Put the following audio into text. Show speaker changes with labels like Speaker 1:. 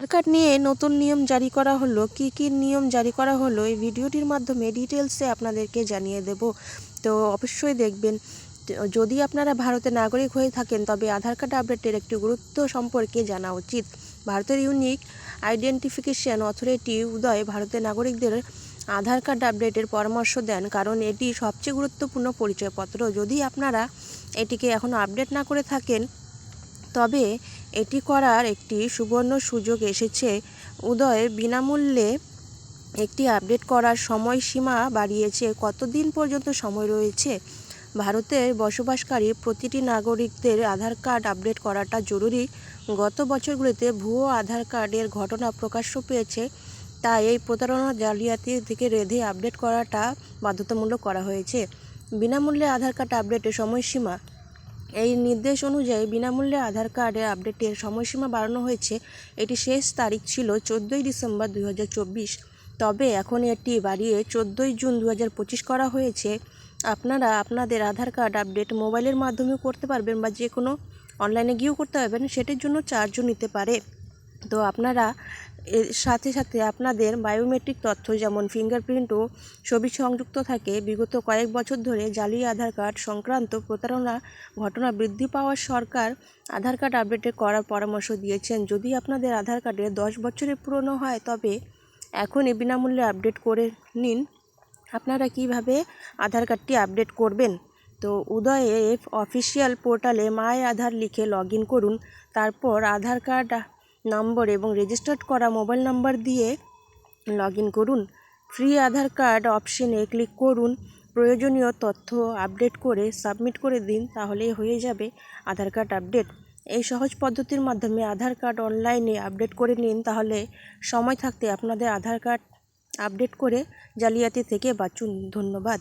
Speaker 1: আধার card নিয়ে নতুন নিয়ম জারি করা হলো। কি কি নিয়ম জারি করা হলো এই ভিডিওটির মাধ্যমে ডিটেলসে আপনাদেরকে জানিয়ে দেব। তো অবশ্যই দেখবেন। যদি আপনারা ভারতের নাগরিক হয়ে থাকেন, তবে আধার কার্ড আপডেটের একটি গুরুত্ব সম্পর্কে জানা উচিত। ভারতের ইউনিক আইডেন্টিফিকেশন অথরিটি উদয় ভারতের নাগরিকদের আধার কার্ড আপডেটের পরামর্শ দেন, কারণ এটি সবচেয়ে গুরুত্বপূর্ণ পরিচয়পত্র। যদি আপনারা এটিকে এখনও আপডেট না করে থাকেন তবে এটি করার একটি সুবর্ণ সুযোগ এসেছে। উদয় বিনামূল্যে একটি আপডেট করার সময়সীমা বাড়িয়েছে। কতদিন পর্যন্ত সময় রয়েছে? ভারতের বসবাসকারী প্রতিটি নাগরিকদের আধার কার্ড আপডেট করাটা জরুরি। গত বছরগুলিতে ভুয়ো আধার কার্ডের ঘটনা প্রকাশ্য পেয়েছে। তাই এই প্রতারণা জালিয়াতি থেকে রেধে আপডেট করাটা বাধ্যতামূলক করা হয়েছে। বিনামূল্যে আধার কার্ড আপডেটের সময়সীমা এই নির্দেশ অনুযায়ী বিনামূল্যে আধার কার্ডের আপডেটের সময়সীমা বাড়ানো হয়েছে। এটি শেষ তারিখ ছিল চোদ্দোই ডিসেম্বর দু হাজার চব্বিশ। তবে এখন এটি বাড়িয়ে চোদ্দোই জুন দু হাজার পঁচিশ করা হয়েছে। আপনারা আপনাদের আধার কার্ড আপডেট মোবাইলের মাধ্যমেও করতে পারবেন বা যে কোনো অনলাইনে গিয়েও করতে পারবেন, সেটির জন্য চার্জও নিতে পারে। তো আপনারা এর সাথে সাথে আপনাদের বায়োমেট্রিক তথ্য যেমন ফিঙ্গারপ্রিন্ট ও ছবি সংযুক্ত থাকে, বিগত কয়েক বছর ধরে জালি আধার কার্ড সংক্রান্ত প্রতারণা ঘটনা বৃদ্ধি পাওয়ার সরকার আধার কার্ড আপডেটে করার পরামর্শ দিয়েছেন। যদি আপনাদের আধার কার্ডে দশ বছরের পুরনো হয়, তবে এখনই বিনামূল্যে আপডেট করে নিন। আপনারা কীভাবে আধার কার্ডটি আপডেট করবেন? তো উদয়ে অফিসিয়াল পোর্টালে মাই আধার লিখে লগ করুন, তারপর আধার কার্ড নম্বর এবং রেজিস্টার্ড করা মোবাইল নাম্বার দিয়ে লগ ইন করুন ফ্রি আধার কার্ড অপশনে ক্লিক করুন। প্রয়োজনীয় তথ্য আপডেট করে সাবমিট করে দিন, তাহলেই হয়ে যাবে আধার কার্ড আপডেট এই সহজ পদ্ধতির মাধ্যমে আধার কার্ড অনলাইনে আপডেট করে নিন, তাহলে সময় থাকতে আপনাদের আধার কার্ড আপডেট করে জালিয়াতি থেকে বাঁচুন। ধন্যবাদ।